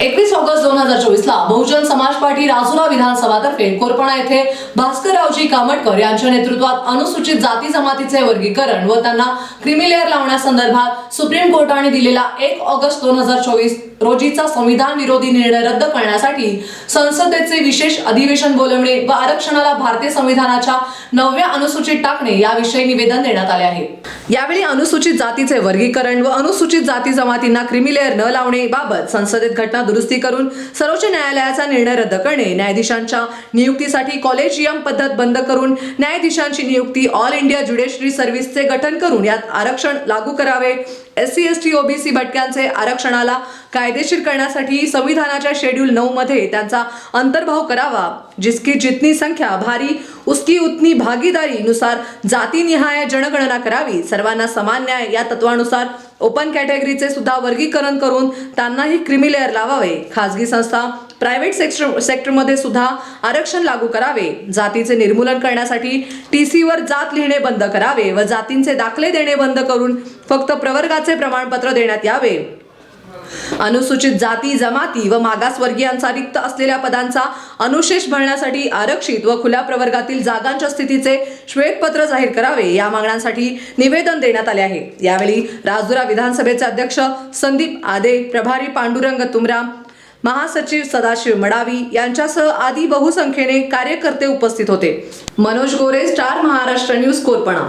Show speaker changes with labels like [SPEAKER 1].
[SPEAKER 1] एकवीस ऑगस्ट दोन हजार चोवीस ला बहुजन समाज पार्टी राजुरा विधानसभातर्फे कोरपणा येथे भास्कररावजी कामटकर यांच्या नेतृत्वात अनुसूचित जाती जमातीचे वर्गीकरण व त्यांना क्रिमिलेअर लावण्यासंदर्भात सुप्रीम कोर्टाने दिलेला एक ऑगस्ट दोन हजार चोवीस रोजीचा संविधान विरोधी निर्णय रद्द करण्यासाठी संसदेचे विशेष अधिवेशन बोलवणे व आरक्षणाला भारतीय संविधानाच्या नवव्या अनुसूचित टाकणे याविषयी निवेदन देण्यात आले आहे. यावेळी अनुसूचित जातीचे वर्गीकरण व अनुसूचित जाती जमातींना क्रिमिलेअर न लावणे बाबत संसदेत घटना दुरुस्ती करून सर्वोच्च न्यायालयाचा निर्णय रद्द करणे न्यायाधीशांच्या नियुक्तीसाठी कॉलेजियम पद्धत बंद करून न्यायाधीशांची नियुक्ती ऑल इंडिया ज्युडिशरी सर्व्हिसचे गठन करून यात आरक्षण लागू करावे. S C S T OBC भटक्यांचे आरक्षणाला कायदेशीर करण्यासाठी संविधानाच्या शेड्यूल नऊ मध्ये त्यांचा अंतर्भाव करावा. जिसकी जितनी संख्या भारी उसकी उतनी भागीदारी नुसार जातीनिहाय जनगणना करावी. सर्वांना समान न्याय या तत्वानुसार ओपन कॅटेगरीचे सुद्धा वर्गीकरण करून त्यांनाही क्रिमिलेअर लावावे. खासगी संस्था प्रायव्हेट सेक्टर सेक्टरमध्ये सुद्धा आरक्षण लागू करावे. जातीचे निर्मूलन करण्यासाठी टी सीवर जात लिहिणे बंद करावे व जातींचे दाखले देणे बंद करून फक्त प्रवर्गाचे प्रमाणपत्र देण्यात यावे. अनुसूचित जाती जमाती व मागासवर्गीयांचा रिक्त असलेल्या पदांचा अनुशेष भरण्यासाठी आरक्षित व खुल्या प्रवर्गातील जागांच्या स्थितीचे श्वेतपत्र जाहीर करावे या मागण्यांसाठी निवेदन देण्यात आले आहे. यावेळी राजुरा विधानसभेचे अध्यक्ष संदीप आदे प्रभारी पांडुरंग तुमराम महासचिव सदाशिव मडावी यांच्यासह आदी बहुसंख्येने कार्यकर्ते उपस्थित होते. Manoj Gore star Maharashtra news Korpana.